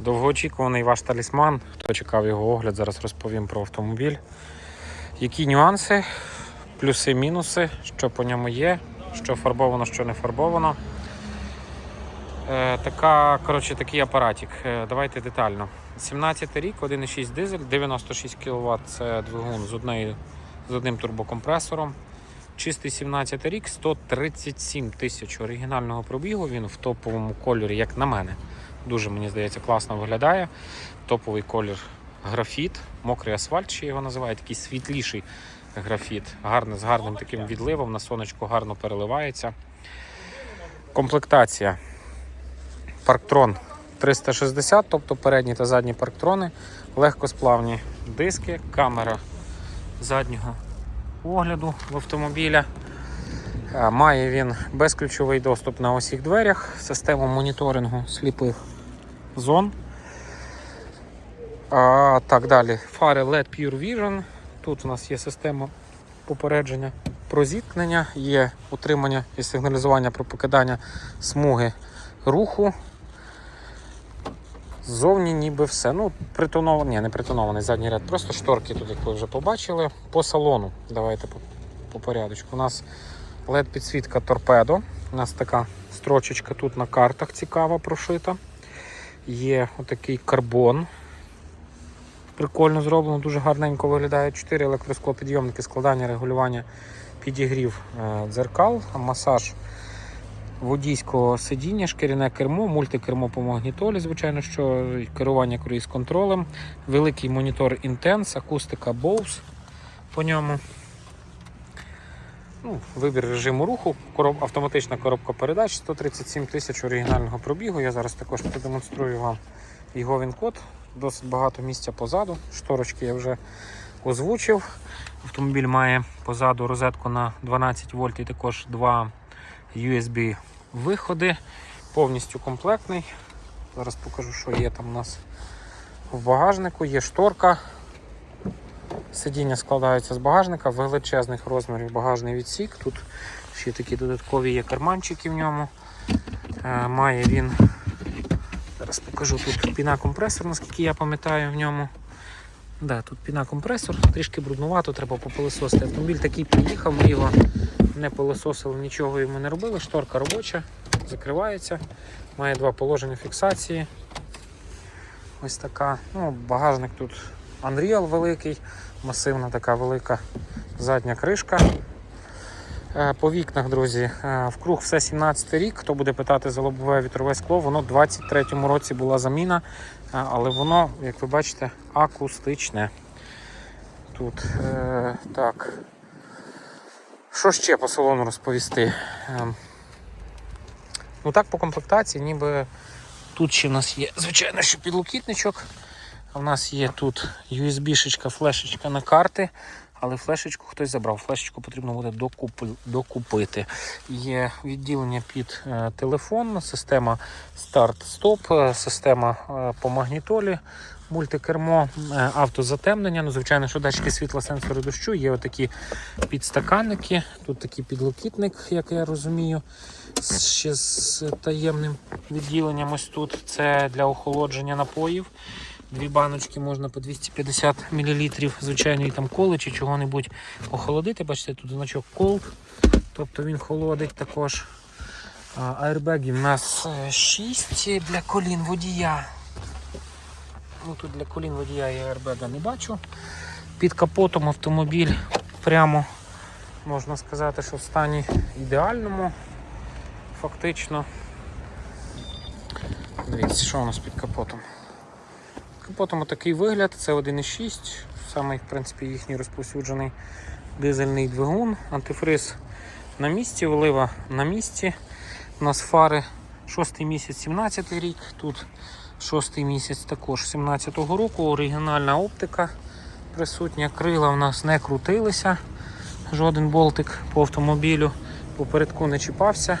Довгоочікуваний ваш талісман. Хто чекав його огляд, зараз розповім про автомобіль. Які нюанси, плюси, мінуси, що по ньому є, що фарбовано, що не фарбовано. Е, така, коротше, такий апаратик. Е, давайте детально. 17 рік, 1,6 дизель, 96 кВт це двигун з, однею, з одним турбокомпресором. Чистий 17 рік, 137 тисяч оригінального пробігу. Він в топовому кольорі, як на мене. Дуже мені здається, класно виглядає. Топовий колір графіт, мокрий асфальт, ще його називають, такий світліший графіт. Гарний, з гарним таким відливом, на сонечку гарно переливається. Комплектація. Парктрон 360, тобто передні та задні парктрони, легкосплавні диски, камера заднього огляду в автомобіля. Має він безключовий доступ на усіх дверях, систему моніторингу сліпих зон. А, так далі. Фари LED Pure Vision. Тут у нас є система попередження про зіткнення, є утримання і сигналізування про покидання смуги руху. Ззовні ніби все. Ну, притонований, ні, не притонований задній ряд, просто шторки тут, як ви вже побачили. По салону. Давайте по, по порядочку. У нас LED підсвітка торпедо. У нас така строчечка тут на картах цікава прошита. Є отакий карбон. Прикольно зроблено, дуже гарненько виглядає. 4 електросклопідйомники, складання, регулювання, підігрів е, дзеркал, масаж водійського сидіння, шкіряне кермо, мультикермо по магнітолі, звичайно, що керування круїз контролем, великий монітор Intense, акустика Bose по ньому. Ну, вибір режиму руху, короб, автоматична коробка передач, 137 тисяч оригінального пробігу. Я зараз також продемонструю вам його він-код. Досить багато місця позаду. Шторочки я вже озвучив. Автомобіль має позаду розетку на 12 вольт і також два USB виходи. Повністю комплектний. Зараз покажу, що є там у нас в багажнику. Є шторка. Сидіння складаються з багажника, величезних розмірів багажний відсік. Тут ще такі додаткові є карманчики в ньому. Е, Має він, зараз покажу тут піна-компресор, наскільки я пам'ятаю в ньому. Да, тут піна-компресор, трішки бруднувато, треба попилисосити. Автомобіль такий приїхав, ми його не пилососили, нічого йому не робили. Шторка робоча, закривається. Має два положення фіксації. Ось така. Ну, багажник тут Unreal великий, масивна така велика задня кришка. Е, По вікнах, друзі, е, вкруг все 17 рік. Хто буде питати за лобове вітрове скло, воно в 23-му році була заміна, е, але воно, як ви бачите, акустичне. Тут так. Що ще по салону розповісти? Ну так, по комплектації, ніби тут ще в нас є, звичайно, що підлокітничок. В нас є тут USB-шечка, флешечка на карти, але флешечку хтось забрав. Флешечку потрібно буде докупити. Є відділення під е, телефон, система старт-стоп, е, система е, по магнітолі, мультикермо, автозатемнення. Ну, звичайно, що датчики світла, сенсори дощу, є отакі підстаканники, тут такий підлокітник, як я розумію, ще з таємним відділенням. Ось тут це для охолодження напоїв. Дві баночки можна по 250 мл, звичайної там коли чи чого-небудь охолодити. Бачите, тут значок Cold, тобто він холодить також. Аербегів у нас 6 для колін водія. Ну, тут для колін водія я аербега не бачу. Під капотом автомобіль прямо можна сказати, що в стані ідеальному. Фактично. Дивіться, що у нас під капотом. Капотом такий вигляд, це 1.6, самий в принципі їхній розповсюджений дизельний двигун, антифриз на місці, олива на місці. У нас фари 6 місяць 17 рік, тут 6 місяць також 17-го року, оригінальна оптика присутня, крила у нас не крутилися, жоден болтик по автомобілю попередку не чіпався.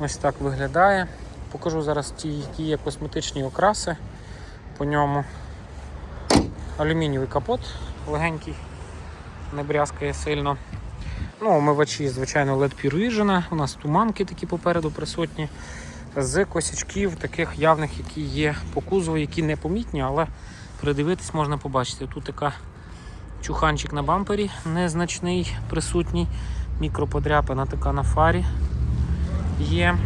Ось так виглядає. Покажу зараз ті, які є косметичні окраси по ньому. Алюмінієвий капот легенький, не брязкає сильно. Ну, омивачі, звичайно, LED Pure У нас туманки такі попереду присутні. з косячків, таких явних, які є по кузову, які непомітні, але придивитись можна побачити. Тут така чуханчик на бампері незначний, присутній, мікроподряпина така на фарі є.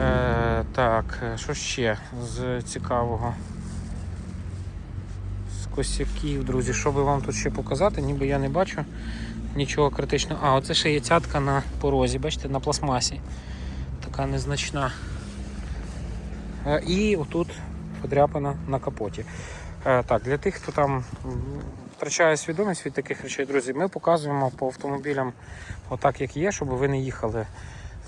Е, так, що ще з цікавого? З косяків, друзі, що би вам тут ще показати, ніби я не бачу нічого критичного. А, оце ще є цятка на порозі, бачите, на пластмасі. Така незначна. Е, І отут подряпина на капоті. Е, Так, для тих, хто там втрачає свідомість від таких речей, друзі, ми показуємо по автомобілям отак, як є, щоб ви не їхали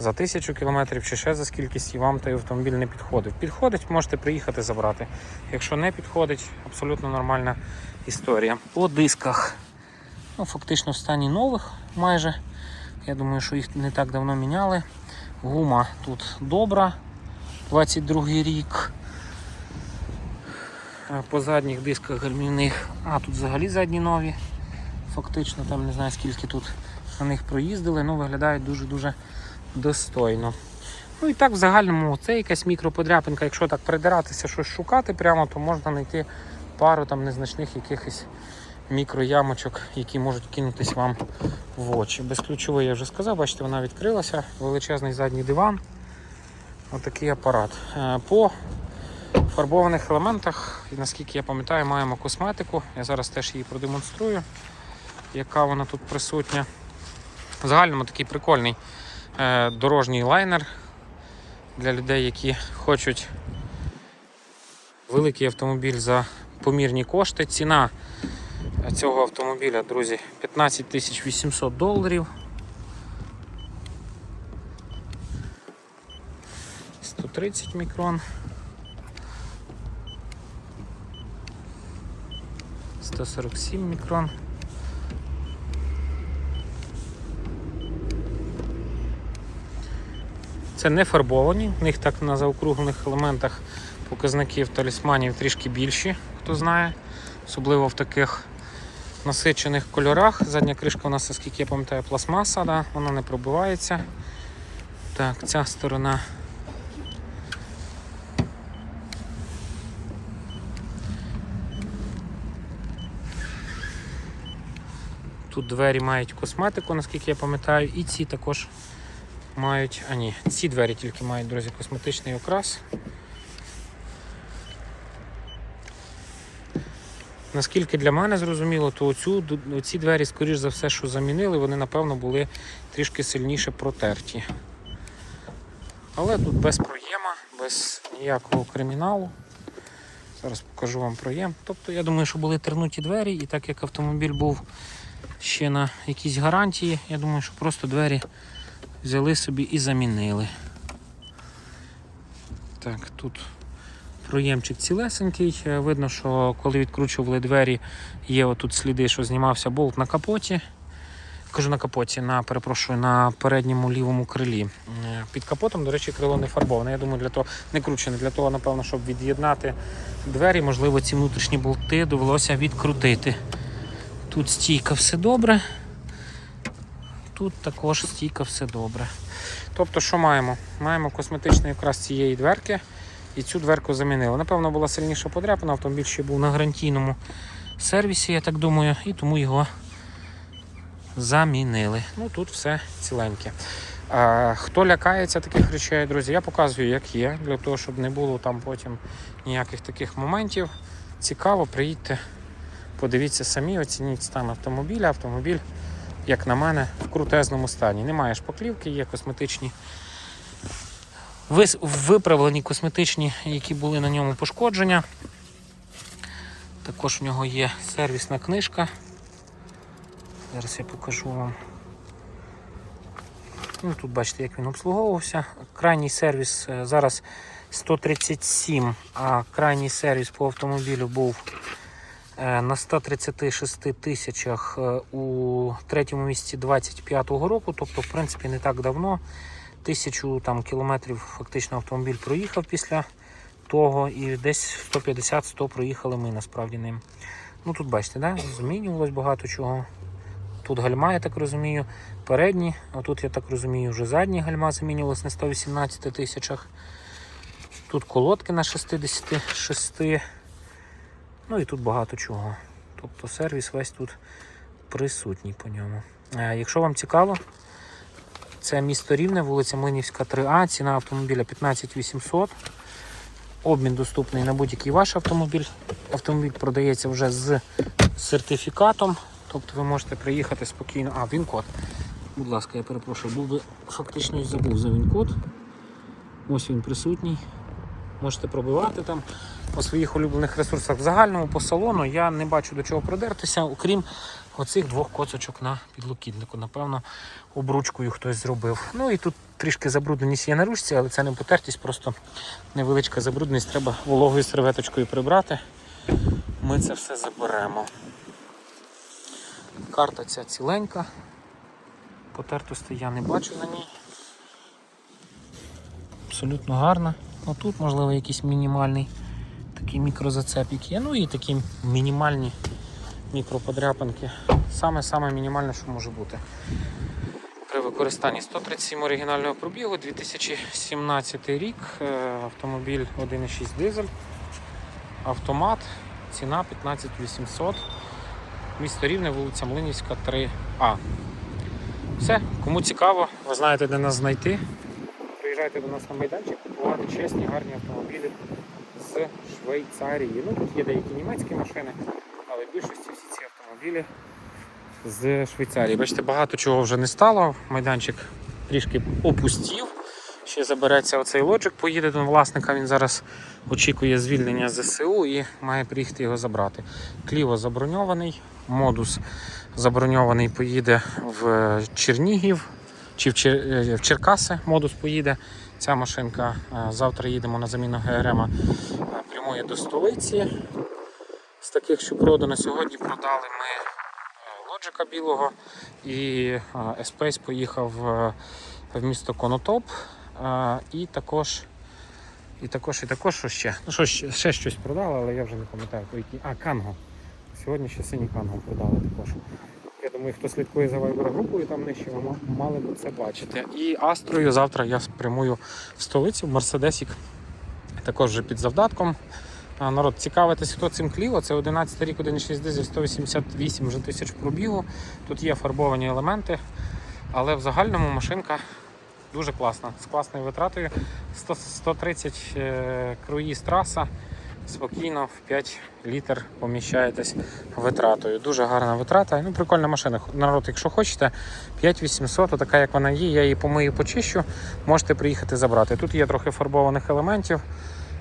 за тисячу кілометрів чи ще за скількись і вам той автомобіль не підходив. Підходить, можете приїхати забрати. Якщо не підходить, абсолютно нормальна історія. По дисках. Ну, фактично в стані нових майже. Я думаю, що їх не так давно міняли. Гума тут добра, 22 рік. По задніх дисках гальмівних, а тут взагалі задні нові. Фактично там не знаю скільки тут на них проїздили, ну виглядають дуже-дуже достойно. Ну і так в загальному це якась мікроподряпинка, якщо так придиратися, щось шукати прямо, то можна знайти пару там незначних якихось мікроямочок, які можуть кинутись вам в очі. Безключовий я вже сказав, бачите, вона відкрилася, величезний задній диван. Отакий апарат. Е, По фарбованих елементах, наскільки я пам'ятаю, маємо косметику. Я зараз теж її продемонструю, яка вона тут присутня. В загальному такий прикольний дорожній лайнер для людей, які хочуть великий автомобіль за помірні кошти. Ціна цього автомобіля, друзі, 15 800 доларів. 130 мікрон. 147 мікрон. Це не фарбовані, в них так на заокруглених елементах показників талісманів трішки більші, хто знає. Особливо в таких насичених кольорах. Задня кришка у нас, оскільки я пам'ятаю, пластмаса, да? вона не пробивається. Так, ця сторона. Тут двері мають косметику, наскільки я пам'ятаю, і ці також мають. А ні, ці двері тільки мають, друзі, косметичний окрас. Наскільки для мене зрозуміло, то оцю, ці двері, скоріш за все, що замінили, вони, напевно, були трішки сильніше протерті. Але тут без проєма, без ніякого криміналу. Зараз покажу вам проєм. Тобто, я думаю, що були тернуті двері, і так як автомобіль був ще на якійсь гарантії, я думаю, що просто двері взяли собі і замінили. Так, тут проємчик цілесенький. Е, Видно, що коли відкручували двері, є отут сліди, що знімався болт на капоті. Кажу на капоті, на перепрошую, на передньому лівому крилі. Е, Під капотом, до речі, крило не фарбоване. Я думаю, для того не кручене, для того, напевно, щоб від'єднати двері, можливо, ці внутрішні болти довелося відкрутити. Тут стійка все добре. Тут також стійка все добре. Тобто, що маємо? Маємо косметичний якраз цієї дверки і цю дверку замінили. Напевно, була сильніша подряпина, автомобіль ще був на гарантійному сервісі, я так думаю, і тому його замінили. Ну тут все ціленьке. Хто лякається таких речей, друзі, я показую, як є, для того, щоб не було там потім ніяких таких моментів. Цікаво, приїдьте, подивіться самі, оцініть стан автомобіля. Автомобіль, як на мене, в крутезному стані. Немає шпаклівки, є косметичні виправлені косметичні, які були на ньому пошкодження. Також в нього є сервісна книжка. Зараз я покажу вам. Ну, тут бачите, як він обслуговувався. Крайній сервіс е, зараз 137, а крайній сервіс по автомобілю був на 136 тисячах е, у третьому місяці 25-го року, тобто, в принципі, не так давно. Тисячу там, кілометрів фактично автомобіль проїхав після того, і десь 150-100 проїхали ми насправді ним. Ну тут бачите, да? змінювалось багато чого. Тут гальма, я так розумію, передні, а тут, я так розумію, вже задні гальма замінювалися на 118 тисячах. Тут колодки на 66. Ну і тут багато чого. Тобто сервіс весь тут присутній по ньому. Е, Якщо вам цікаво, це місто Рівне, вулиця Млинівська, 3А, ціна автомобіля 15 800. Обмін доступний на будь-який ваш автомобіль. Автомобіль продається вже з сертифікатом. Тобто ви можете приїхати спокійно. А, він-код. Будь ласка, я перепрошую, був би фактично і забув за він-код. Ось він присутній. Можете пробивати там по своїх улюблених ресурсах. В загальному по салону я не бачу до чого продертися, окрім оцих двох коцочок на підлокітнику. Напевно, обручкою хтось зробив. Ну і тут трішки забрудненість є на ручці, але це не потертість, просто невеличка забрудненість. Треба вологою серветочкою прибрати. Ми це все заберемо. Карта ця ціленька. Потертості я не бачу на ній. Абсолютно гарна. Ну тут, можливо, якийсь мінімальний такий мікрозацепік є. Ну і такі мінімальні мікроподряпинки. Саме-саме мінімальне, що може бути. При використанні 137 оригінального пробігу, 2017 рік, е, автомобіль 1.6 дизель, автомат, ціна 15 800. Місто Рівне, вулиця Млинівська, 3А. Все, кому цікаво, ви знаєте, де нас знайти. Приїжджайте до нас на майданчик, купувати чесні, гарні автомобілі Швейцарії. Ну, тут є деякі німецькі машини, але в більшості всі ці автомобілі з Швейцарії. Бачите, багато чого вже не стало. Майданчик трішки опустів. Ще забереться оцей лоджик, поїде до власника. Він зараз очікує звільнення ЗСУ і має приїхати його забрати. Кліво заброньований, модус заброньований поїде в Чернігів чи в, е, Черкаси. Модус поїде. Ця машинка е, завтра їдемо на заміну ГРМ е, прямує до столиці. З таких, що продано сьогодні, продали ми е, лоджика білого і е, Espace поїхав в місто Конотоп. І також, і також, і також, що ще? Ну, що ще щось продали, але я вже не пам'ятаю, по якій. А, Канго. Сьогодні ще синій Канго продали також. Думаю, хто слідкує за Viber групою, там нижче ви мали б це бачити. І Астрою завтра я спрямую в столицю, в Мерседесік, також вже під завдатком. Народ, цікавитесь, хто цим кліво. Це 11 рік, 1,6 дизель, 188 вже тисяч пробігу. Тут є фарбовані елементи, але в загальному машинка дуже класна, з класною витратою. 100, 130 е, круїз траса. Спокійно в 5 літр поміщаєтесь витратою. Дуже гарна витрата. Ну, прикольна машина. Народ, якщо хочете, 5800, така як вона є, я її помию, почищу, можете приїхати забрати. Тут є трохи фарбованих елементів.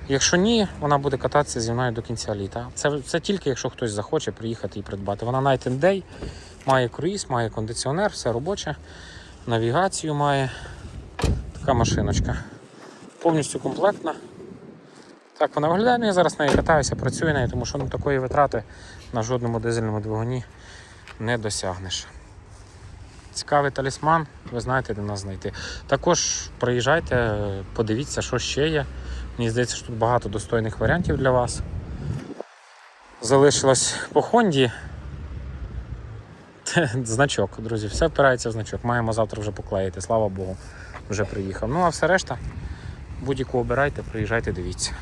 Якщо ні, вона буде кататися зі мною до кінця літа. Це, це тільки якщо хтось захоче приїхати і придбати. Вона Night and Day, має круїз, має кондиціонер, все робоче, навігацію має. Така машиночка. Повністю комплектна. Так вона виглядає, ну я зараз неї катаюся, працюю нею, тому що ну, такої витрати на жодному дизельному двигуні не досягнеш. Цікавий талісман, ви знаєте, де нас знайти. Також приїжджайте, подивіться, що ще є. Мені здається, що тут багато достойних варіантів для вас. Залишилось по Хонді. Значок, друзі, все впирається в значок. Маємо завтра вже поклеїти, слава Богу, вже приїхав. Ну а все решта, будь-яку обирайте, приїжджайте, дивіться.